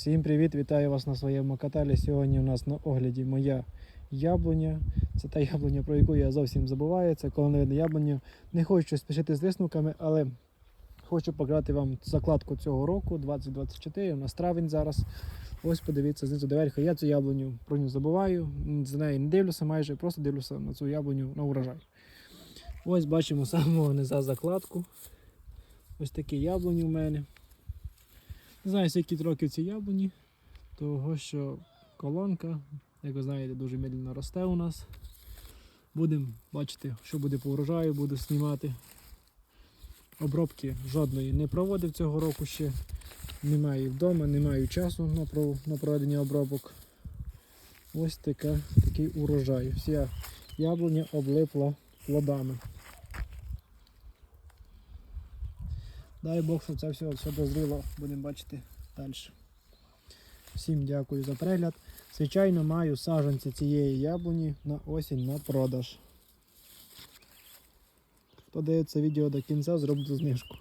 Всім привіт! Вітаю вас на своєму каналі. Сьогодні у нас на огляді моя яблуня. Це та яблуня, про яку я зовсім забуваю. Це видно яблуню. Не хочу спішити з висновками, але хочу показати вам закладку цього року, 2024. У нас травень зараз. Ось подивіться, знизу доверху. Я цю яблуню про нього забуваю. За неї не дивлюся майже, просто дивлюся на цю яблуню на урожай. Ось бачимо самого низа закладку. Ось такі яблуні у мене. Не знаю, скільки років ці яблуні, того що колонка, як ви знаєте, дуже медленно росте у нас. Будемо бачити, що буде по урожаю, буду знімати. Обробки жодної не проводив цього року ще. Немає вдома, не маю часу на, на проведення обробок. Ось така, такий урожай. Вся яблуня облипла плодами. Дай Бог, що це все, все дозріло, будемо бачити далі. Всім дякую за перегляд. Звичайно, маю саджанці цієї яблуні на осінь на продаж. Хто дивиться відео до кінця, зроблю знижку.